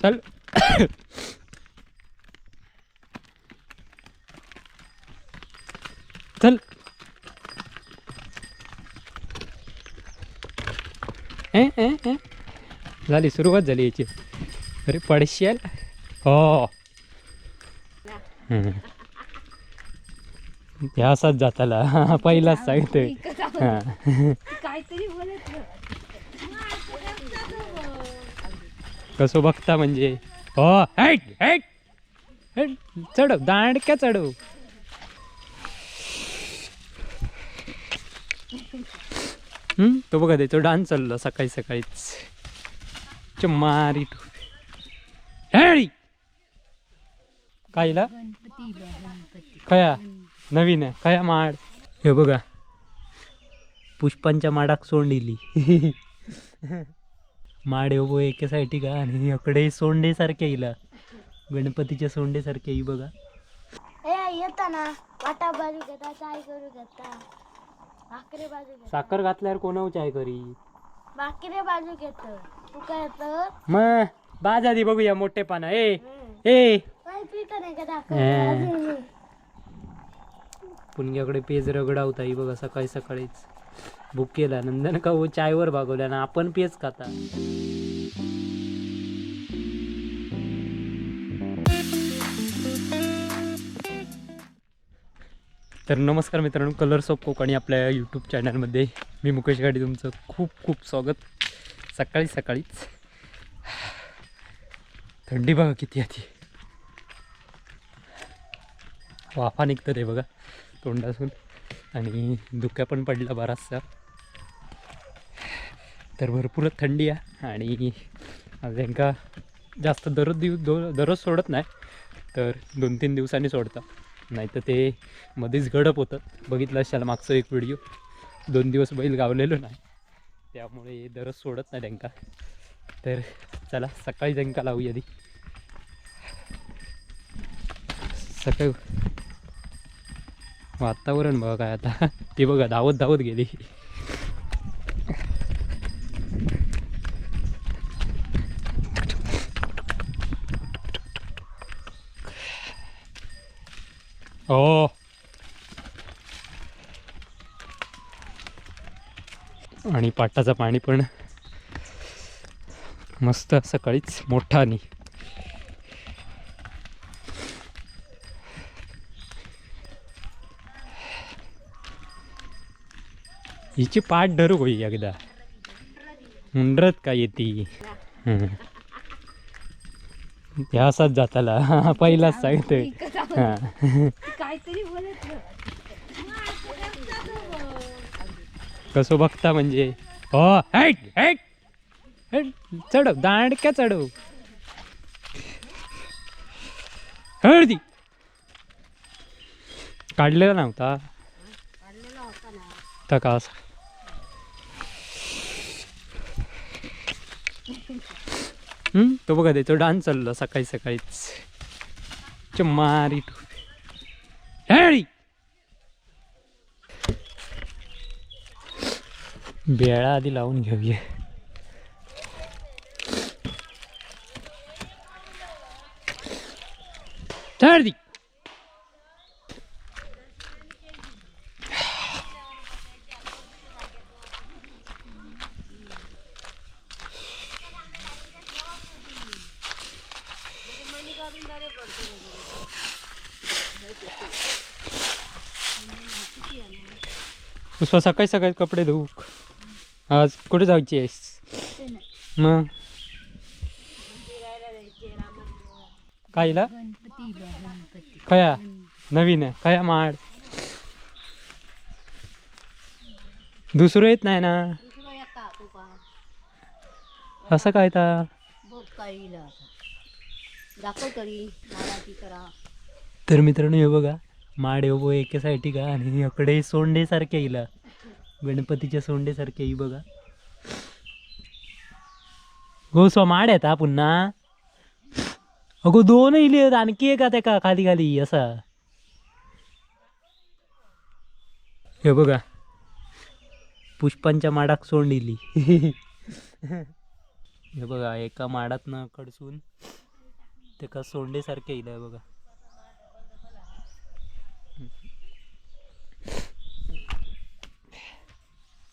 चल. चल. ए ए ए. झाली सुरुवात झाली याची. अरे पडशील? हो. असाच जाताला. पहिलाच सांगतोय. हा. काहीतरी बोलत कसं बघता म्हणजे? हो हॅट हॅट हॅट चढव दांडक्या चढव. हम्म तो बघा ते तो डान्स चालला सकाळी सकाळीच. मारी हॅडी कायला खया नवीन आहे खया माड. हे बघा. पुष्पांच्या माडाक सोंडिली माड येऊ एकेसाठी का? आणि इकडे सोंडे सारखे येईला गणपतीच्या सोंडे सारखे येई बघा. ए येता ना. वाटा बाजू घेता चाय करू घेता. भाकरी बाजू घेता. साखर घातल्यावर कोणाव चाय करी? भाकरी बाजू घेत. तू काय येत मग बाज आधी बघूया मोठे पाना ए ए. काय पित नाही का हे. दाखव पुणग्याकडे पेज रगडावता ही बघा सकाळी सकाळीच. बुक केला नंदन काऊ हो चायवर भागवल्या ना आपण पेच खाता. तर नमस्कार मित्रांनो कलर्स ऑफ कोकणी आपल्या यूट्यूब चॅनलमध्ये मी मुकेश गाडी तुमचं खूप खूप स्वागत. सकाळी सकाळीच. थंडी बघा किती आधी वाफा निघतं ते बघा तोंडासून आणि धुक्या पण पडला बराचसा. तर भरपूरच थंडी आहे आणि त्यांका जास्त दररोज दिव दररोज सोडत नाही तर दोन तीन दिवसांनी सोडतात नाही तर ते मध्येच गडप होतं. बघितलं असाल मागचं एक व्हिडिओ. दोन दिवस बैल गावलेलो नाही. त्यामुळे दररोज सोडत नाही त्यांका तर चला सकाळी त्यांका लावू आधी. सकाळी वातावरण बघा काय आता. ती बघा धावत धावत गेली. हो आणि पाटाचं पाणी पण मस्त सकाळीच मोठा आणि हिची पाठ धरू होई एकदा. मुंडरत का येते. ह्या असाच जाताला. पहिलाच सांगतोय बोलत कसं बघता म्हणजे? हो हॅट हॅट हॅट चढव दांडक्या चढव. हळदी काढलेला नव्हता. तर का असा हम्म, तो बघा त्याचा डान्स चालला सकाळी सकाळीच. मारी हॅडी बेळा आधी लावून घेऊया. दी. पुष्पा सकाळी सकाळी कपडे धुऊ? आज कुठे जायची आहेस? मग? कायला खया? नवीन आहे. खया माड. दुसरं येत नाही ना. असं काय तर तर मित्रांनो हे बघा. माड येऊ एकेसाठी का? आणि इकडे सोंडे सारखे येईला गणपतीच्या सोंडे सारखे बघा. गो सो माड येता पुन्हा. अगो दोन येईल आणखी एक आता खाली खाली असा. हे बघा. पुष्पांच्या माडाक सोंड इली. हे बघा एका माडातनं कडसून ते का सोंडेसारखे येईल बघा.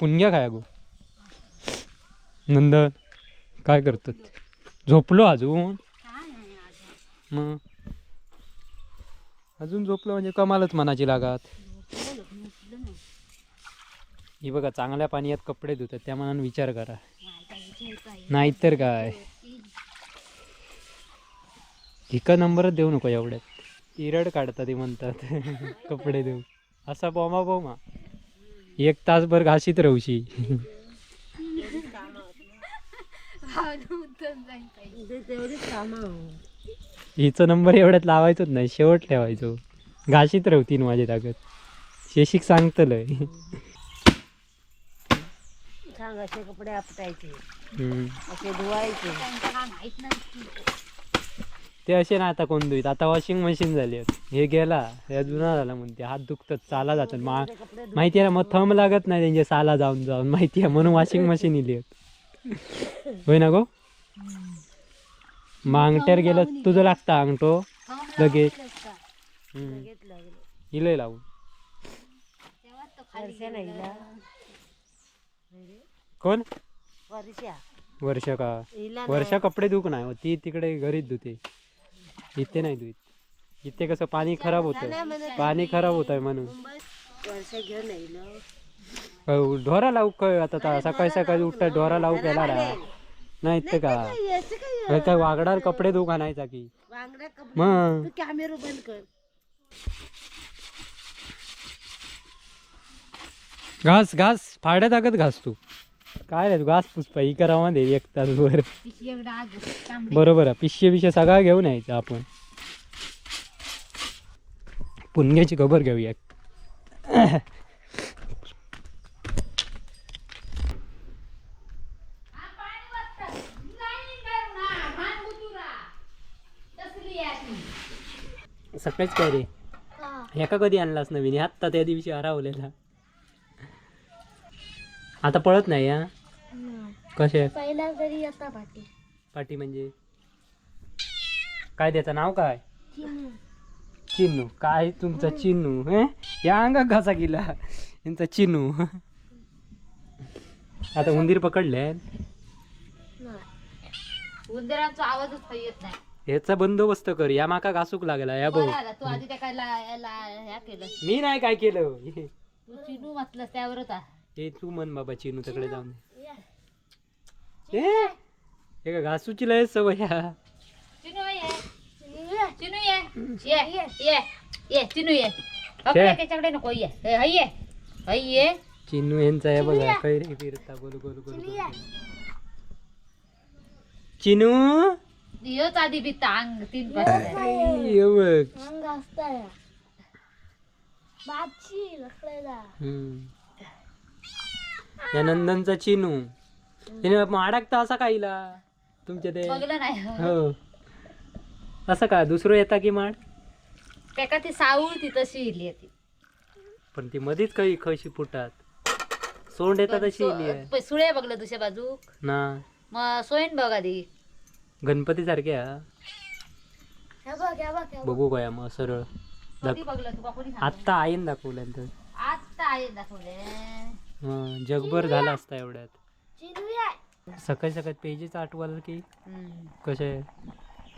पुण्य काय गो? नंदन काय करतात झोपलो अजून? मग? अजून झोपलो म्हणजे कमालच मनाची लागत. ही बघा चांगल्या पाण्यात कपडे धुतात त्या मनाने विचार करा. नाहीतर काय? एका नंबरच देऊ नको एवढ्यात. इरड काढतात ते म्हणतात. कपडे देऊ असा बोमा बोमा एक तासभर घाशीत राहूशी. हिचा नंबर एवढ्यात लावायचोच नाही शेवट ठेवायचो. घाशीत राहतीन माझी ताकद. शेशिक सांगतलंय. सांग असे कपडे आपटायचे. धुवायचे. ते असे ना आता कोण धुईत? आता वॉशिंग मशीन झाली. हे गेला हे जुना झाला म्हणते हात दुखतात चाला जातात. मा माहिती आहे ना मग थंब लागत नाही त्यांच्या साला जाऊन जाऊन. माहिती आहे म्हणून वॉशिंग मशीन इली होय ना गो? मग अंगठ्यावर गेलं तुझं लागतं अंगठो. लगेच. इलय लावून. कोण? वर्षा वर्ष का? वर्ष कपडे धुक नाही ती तिकडे घरीच धुते. इथे नाही धुत इथे कसं पाणी खराब होतं. पाणी खराब होत आहे म्हणून ढोरा लावू काय आता सकाळी सकाळी उठता ढोरा लावू केला नाही तर का? हे काय वागडार कपडे धुक आणायचा की मग. तू कॅमेरा बंद कर. घास घास. फाड्या टाकत घास तू. काय रे तू घास पुष्पा ही करामध्ये एक तासभर बरोबर आहे पिशे बिशे सगळा घेऊन यायचं आपण. पुण्याची खबर घेऊया. सकाळीच काय रे? ह्याका कधी आणलास नवीन? आत्ता त्या दिवशी हरवलेला. आता पळत नाही हा? कसे पहिला तरी येता पाठी पाठी म्हणजे? काय त्याचं नाव काय? चिन्नू. काय तुमचा चिन्नू हे? या अंगा घासा गेला यांचा चिन्नू. आता उंदीर पकडले उंदरांचा आवाजच येत नाही. ह्याचा बंदोबस्त कर. या माका घासूक लागला या भाऊ. बरं झालं, तू आधी त्या काय ला- ला- ह्या केलं. मी नाही काय केलं. तू चिनू म्हटलंस त्यावरच आ. हे तू म्हण बाबा चिन्नू तिकडे जाऊन दे. ए, हे का घासूची लय सवय हा. चिनू ये चिनू ये ये ये ये चिनू ये त्याच्याकडे नको ये हे, ये ये चिन्नू यांचा आहे बघा कैरी फिरता गोल गोल गोल गोल चिनू योच आधी बी तांग तीन पासून ये बघ अंग असताय बाची हम्म. या नंदनचा चिनू माडाकता असा काहीला तुमच्या ते? बघलं नाही. हो. असं का? दुसरं येता की माड? त्याका ती साऊळ ती तशी इली ती. पण ती मधीच काही खशी फुटात सोंड येतात तशी इली आहे. प- सुळे बघलं दुसऱ्या बाजूक. ना. मग सोयन बघ आधी गणपती सारख्या हे. बघ काय मग सरळ. कधी बघलं तुका कोणी सांगितलं? आत्ता आईन दाखवल्यानंतर आहे दाखवले हं, जगभर झाला असता एवढ्यात. सकाळी सकाळी पेजेच आठवाल की कसे?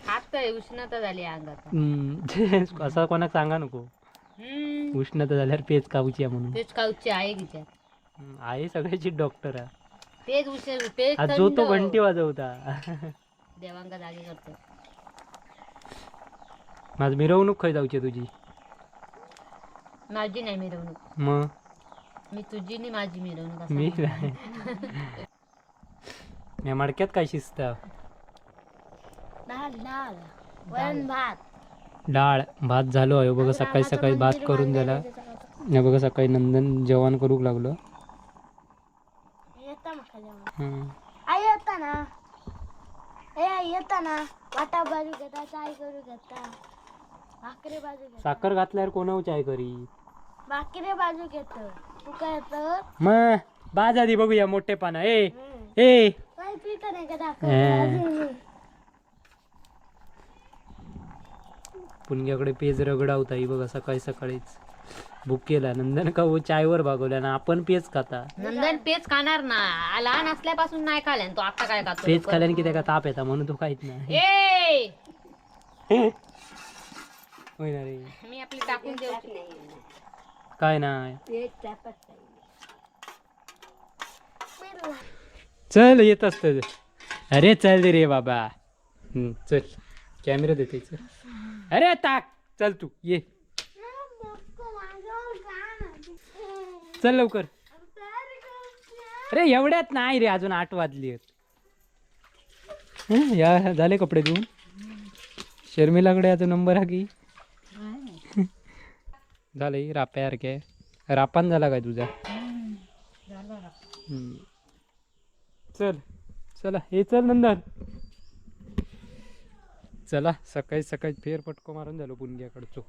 आता उष्णता झाली अंगात. हम्म, असं कोणाक सांगा नको. हम्म. उष्णता झाल्यावर पेज काऊची आहे म्हणून. तेच काऊची आहे तिच्यात. हम्म, आहे सगळ्याची डॉक्टर आहे. तेच उशीर तेच आज जो तो थंड. घंटी वाजवता. देवांगा जागी करतो. माझ मिरवणूक खय जाऊची तुझी? माझी नाही मिरवणूक. मग? मी तुझी नाही माझी मिरवणूक असं मी म्हणतो. मी मडक्यात काय शिजता? डाळ डाळ वरण भात. डाळ भात झालो. आहे बघा सकाळी सकाळी भात करून झाला. हे बघा सकाळी नंदन जेवण करूक लागलो. येता जेवण हम्म. आई येता ना. ए आई येता ना. वाटा बाजू घेता चाय करू घेता. भाकरी बाजू घेता. साखर घातल्यावर कोणाव चाय करी? भाकरी बाजू घेत. तू काय येतं मग बाज आधी बघूया मोठे पाना ए ए काय पित नाही का. दाखव पुणग्याकडे पेज रगडावता ही बघा सकाळी सकाळीच. बुक केला नंदन का हो चायवर भागवल्या ना आपण पेज खाता. नंदन पेच खाणार ना. लहान असल्यापासून नाही खाल्ल्या तो आता काय खातो? पेज खाल्याने किती का ताप येता म्हणून तो खायत नाही. ए! होय ना रे. मी आपली टाकून देऊ. काय नाही. नाही. चल येत असत. अरे चल रे बाबा. चल. कॅमेरा देते चल. अरे ताक चल तू ये. चल लवकर. अरे एवढ्यात नाही रे अजून आठ वाजली आहेत. या झाले कपडे धुवून. शर्मिलाकडे आता नंबर हा की. झालं राप्यासारखे रापान झाला काय तुझा? झाला चल. चला हे चल नंदन. चला सकाळी सकाळी फेर पटको मारून झालो पुणग्याकडचो.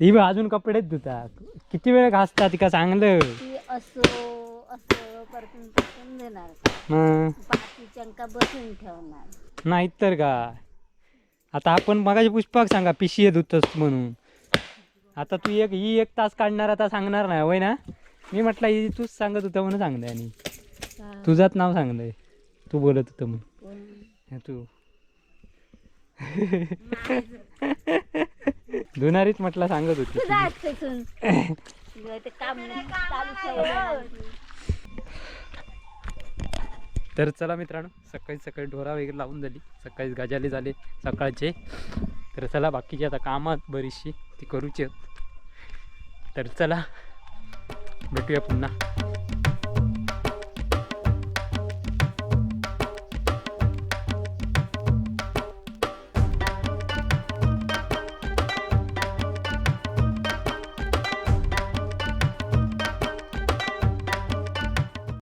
ती बघ अजून कपडेच धुता किती वेळ घासता तिका चांगलं? ती असो असं परतून परतून देणार हं. बाकी चंका बसून ठेवणार. तर का? आता आपण मगाशी पुष्पाक सांगा पिशी धुतस म्हणून. आता तू एक ही एक तास काढणार आता सांगणार नाही होय ना? मी म्हटलं ही तूच सांगत होता म्हणून सांगलंय आणि. तुझाच नाव सांगलंय तू बोलत होतं हे तू. धुनारीच म्हटलं सांगत होती. तर चला मित्रांनो सकाळी सकाळी ढोरा वगैरे लावून झाली. सकाळी गजाली झाले सकाळचे. तर चला बाकीची आता कामात बरीचशी ती करूची तर चला भेटूया पुन्हा.